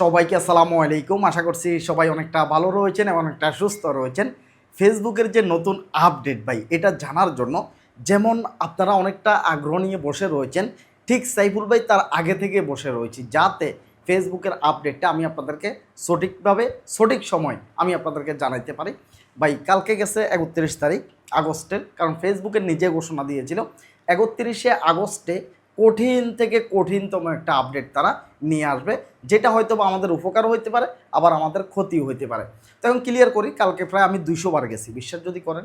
সবাইকে আসসালামু আলাইকুম। আশা করছি সবাই অনেকটা ভালো রয়েছেন এবং অনেকটা সুস্থ রয়েছেন। ফেসবুকের যে নতুন আপডেট ভাই, এটা জানার জন্য যেমন আপনারা অনেকটা আগ্রহ নিয়ে বসে রয়েছেন, ঠিক সাইফুল ভাই তার আগে থেকে বসে রয়েছি যাতে ফেসবুকের আপডেটটা আমি আপনাদেরকে সঠিকভাবে, সঠিক সময় আমি আপনাদেরকে জানাইতে পারি। ভাই, কালকে গেছে একত্রিশ তারিখ আগস্টের, কারণ ফেসবুকের নিজে ঘোষণা দিয়েছিল, একত্রিশে আগস্টে কঠিন থেকে কঠিনতম একটা আপডেট তারা নিয়ে আসবে, যেটা হয়তো বা আমাদের উপকার হইতে পারে, আবার আমাদের ক্ষতিও হইতে পারে। তো এখন ক্লিয়ার করি, কালকে প্রায় আমি দুইশো বার গেছি, বিশ্বাস যদি করেন।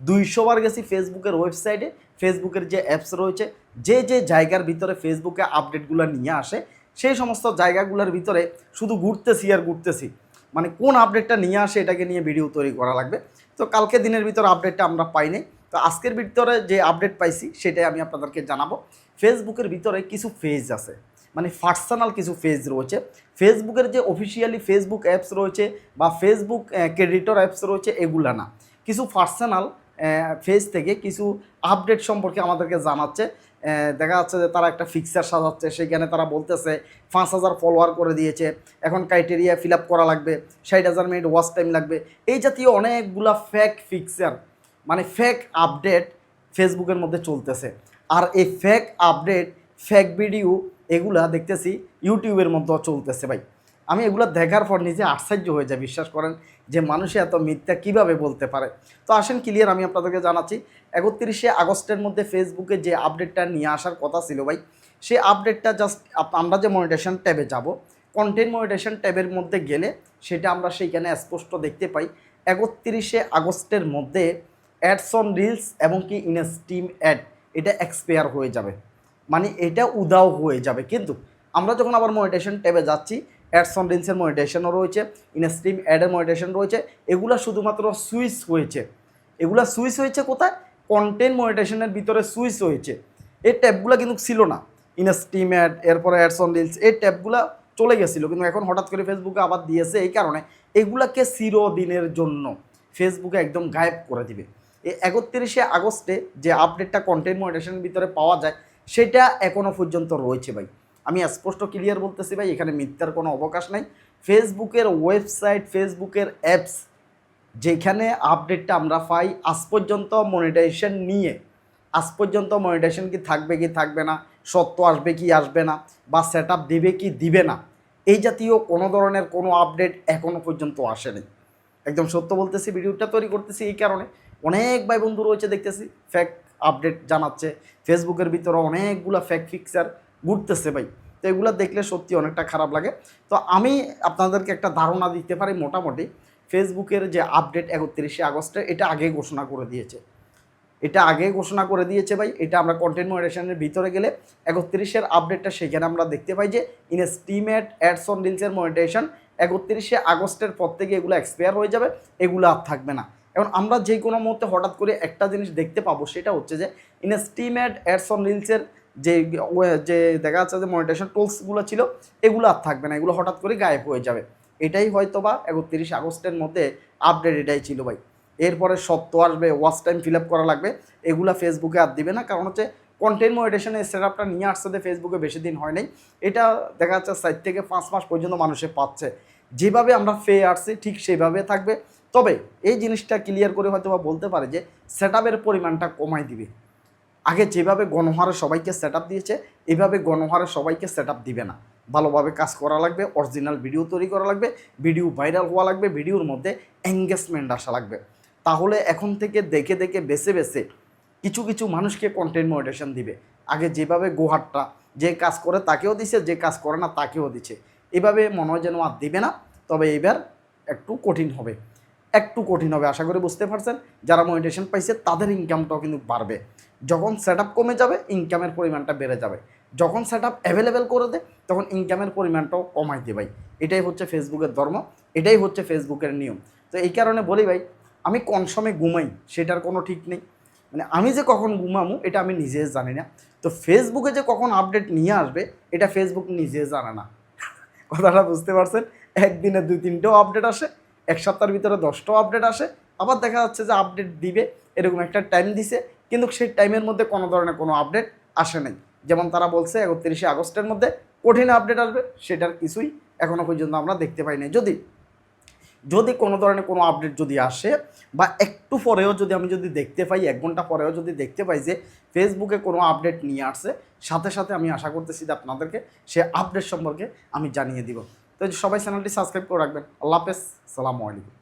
দুইশো বার গেছি ফেসবুকের ওয়েবসাইটে ফেসবুকের যে অ্যাপস রয়েছে, যে যে জায়গার ভিতরে ফেসবুকে আপডেটগুলো নিয়ে আসে, সেই সমস্ত জায়গাগুলোর ভিতরে শুধু ঘুরতেছি আর ঘুরতেছি। মানে কোন আপডেটটা নিয়ে আসে, এটাকে নিয়ে ভিডিও তৈরি করা লাগবে। তো কালকে দিনের ভিতর আপডেটটা আমরা পাইনি তো আজকের ভিতরে যে আপডেট পাইছি, সেটাই আমি আপনাদেরকে জানাব। ফেসবুকের ভিতরে কিছু ফেজ আছে। মানে পার্সোনাল কিছু ফেজ রয়েছে। ফেসবুকের যে অফিসিয়ালি ফেসবুক অ্যাপস রয়েছে বা ফেসবুক ক্রেডিটর অ্যাপস রয়েছে, এগুলা না। কিছু পার্সোনাল ফেজ থেকে কিছু আপডেট সম্পর্কে আমাদেরকে জানাচ্ছে। দেখা যাচ্ছে যে তারা একটা ফিক্সার সাজাচ্ছে, সেখানে তারা বলতেছে, পাঁচ হাজার ফলোয়ার করে দিয়েছে, এখন ক্রাইটেরিয়া ফিল আপ করা লাগবে, ষাট হাজার মিনিট ওয়াচ টাইম লাগবে। এই জাতীয় অনেকগুলা ফ্যাক ফিক্সার মানে ফেক আপডেট ফেসবুকের মধ্যে চলতেছে। আর এই ফেক আপডেট ফেক ভিডিও এগুলা দেখতেছি ইউটিউবের মধ্যেও চলতেছে ভাই। আমি এগুলো দেখার পর নিজে আশ্চর্য হয়ে যায় বিশ্বাস করেন যে মানুষে এত মিথ্যা কীভাবে বলতে পারে। তো আসেন ক্লিয়ার আমি আপনাদেরকে জানাচ্ছি, একত্রিশে আগস্টের মধ্যে ফেসবুকে যে আপডেটটা নিয়ে আসার কথা ছিল ভাই, সেই আপডেটটা জাস্ট আমরা যে মনিটেশন ট্যাবে যাব কন্টেন্ট মনিটেশন ট্যাবের মধ্যে গেলে সেটা আমরা সেইখানে স্পষ্ট দেখতে পাই। একত্রিশে আগস্টের মধ্যে অ্যাডস অন রিলস এবং কি ইন স্টিম অ্যাড এটা এক্সপায়ার হয়ে যাবে। মানে এটা উদাও হয়ে যাবে। কিন্তু আমরা যখন আবার মনিটেশন ট্যাবে যাচ্ছি অ্যাডস অন রিলসের মনিটেশনও রয়েছে ইন স্ট্রিম অ্যাডের মনিটেশন রয়েছে, এগুলা শুধুমাত্র সুইচ হয়েছে। এগুলা সুইচ হয়েছে কোথায়? কন্টেন্ট মনিটেশনের ভিতরে সুইচ হয়েছে। এই ট্যাবগুলো কিন্তু ছিল না। ইন স্টিম অ্যাড এরপরে অ্যাডস অন রিলস, এই ট্যাবগুলো চলে গেছিল। কিন্তু এখন হঠাৎ করে ফেসবুকে আবার দিয়েছে এই কারণে। এগুলাকে চিরদিনের জন্য ফেসবুকে একদম গায়েব করে দিবে। একত্রিশে আগস্টে যে আপডেটটা কন্টেন্ট মনিটেশনের ভিতরে পাওয়া যায়, সেটা এখনও পর্যন্ত রয়েছে ভাই। আমি স্পষ্ট ক্লিয়ার বলতেছি ভাই, এখানে মিথ্যার কোনো অবকাশ নাই। ফেসবুকের ওয়েবসাইট ফেসবুকের অ্যাপস যেখানে আপডেটটা আমরা পাই, আজ পর্যন্ত মনিটাইজেশন নিয়ে, আজ পর্যন্ত মনিটাইজেশন কি থাকবে কি থাকবে না, সত্য আসবে কি আসবে না, বা সেট দিবে কি দিবে না, এই জাতীয় কোনো ধরনের কোনো আপডেট এখনও পর্যন্ত আসেনি একদম সত্য বলতেছি ভিডিওটা তৈরি করতেছি এই কারণে। অনেক ভাই বন্ধু রয়েছে দেখতেছি। ফ্যাক আপডেট জানাচ্ছে। ফেসবুকের ভিতরে অনেকগুলো ফ্যাক ফিক্সার ঘুরতেছে ভাই। তো এগুলো দেখলে সত্যি অনেকটা খারাপ লাগে। তো আমি আপনাদেরকে একটা ধারণা দিতে পারি মোটামুটি। ফেসবুকের যে আপডেট একত্রিশে আগস্টে, এটা আগে ঘোষণা করে দিয়েছে। এটা আগে ঘোষণা করে দিয়েছে ভাই। এটা আমরা কন্টেন্ট মনিটেশনের ভিতরে গেলে একত্রিশের আপডেটটা সেখানে আমরা দেখতে পাই যে ইন স্টিমেট অ্যাডস অন রিলসের মনিটেশন একত্রিশে আগস্টের পর থেকে এগুলো এক্সপায়ার হয়ে যাবে। এগুলো আর থাকবে না। এখন আমরা যে কোনো মুহূর্তে হঠাৎ করে একটা জিনিস দেখতে পাবো, সেটা হচ্ছে যে ইন স্টিমেট অ্যাডস অন রিলসের যে যে দেখা যাচ্ছে যে মনিটেশন টুলসগুলো ছিল, এগুলো আর থাকবে না, এগুলো হঠাৎ করে গায়েব হয়ে যাবে। এটাই হয়তো বা একত্রিশ আগস্টের মধ্যে আপডেট এটাই ছিল ভাই। এরপরে সত্য আসবে ওয়াচ টাইম ফিল আপ করা লাগবে, এগুলো ফেসবুকে আর দিবে না, কারণ হচ্ছে কন্টেন্ট মনিটেশনের সেট আপটা নিয়ে আসছে ফেসবুকে বেশি দিন হয় নাই। এটা দেখা যাচ্ছে সাইট থেকে পাঁচ মাস পর্যন্ত মানুষে পাচ্ছে। যেভাবে আমরা পেয়ে আসছি, ঠিক সেইভাবে থাকবে। তবে এই জিনিসটা ক্লিয়ার করে হয়তো বা বলতে পারে যে সেট পরিমাণটা কমাই দিবে। আগে যেভাবে গণহারে সবাইকে সেট দিয়েছে, এভাবে গণহারে সবাইকে সেট দিবে না। ভালোভাবে কাজ করা লাগবে অরিজিনাল ভিডিও তৈরি করা লাগবে ভিডিও ভাইরাল হওয়া লাগবে ভিডিওর মধ্যে এঙ্গেজমেন্ট আসা লাগবে। তাহলে এখন থেকে দেখে দেখে, বেছে বেছে কিছু কিছু মানুষকে কন্টেন্ট মনিটেশন দিবে। আগে যেভাবে গোহাটটা যে কাজ করে তাকেও দিছে, যে কাজ করে না তাকেও দিছে। এভাবে মনে হয় যেন আর দিবে না, তবে এবার একটু কঠিন হবে। একটু কঠিন হবে, আশা করি বুঝতে পারছেন। যারা মনিটেশন পাইছে, তাদের ইনকামটাও কিন্তু বাড়বে। যখন সেট কমে যাবে ইনকামের পরিমাণটা বেড়ে যাবে। যখন সেট আপ অ্যাভেলেবেল করে দেয় তখন ইনকামের পরিমাণটাও কমাই দিয়ে ভাই। এটাই হচ্ছে ফেসবুকের ধর্ম, এটাই হচ্ছে ফেসবুকের নিয়ম। তো এই কারণে বলি ভাই, আমি কোন সময় ঘুমাই, সেটার কোনো ঠিক নেই। মানে আমি যে কখন ঘুমামো, এটা আমি নিজে জানি না। তো ফেসবুকে যে কখন আপডেট নিয়ে আসবে, এটা ফেসবুক নিজে জানে না। কথাটা বুঝতে পারছেন? একদিনে দুই তিনটেও আপডেট আসে এক সপ্তাহের ভিতরে দশটাও আপডেট আসে। আবার দেখা যাচ্ছে যে আপডেট দিবে, এরকম একটা টাইম দিছে। কিন্তু সেই টাইমের মধ্যে কোনো ধরনের কোনো আপডেট আসে নাই। যেমন তারা বলছে একত্রিশে আগস্টের মধ্যে কঠিন আপডেট আসবে, সেটার কিছুই এখনও পর্যন্ত আমরা দেখতে পাই নাই যদি যদি কোনো ধরনের কোনো আপডেট যদি আসে, বা একটু পরেও যদি আমি যদি দেখতে পাই, এক ঘণ্টা পরেও যদি দেখতে পাই যে ফেসবুকে কোনো আপডেট নিয়ে আসছে, সাথে সাথে আমি আশা করতেছি যে আপনাদেরকে সে আপডেট সম্পর্কে আমি জানিয়ে দিব। তো সবাই চ্যানেলটি সাবস্ক্রাইব করে রাখবেন। আল্লাহ হাফেজ। সালামু আলাইকুম।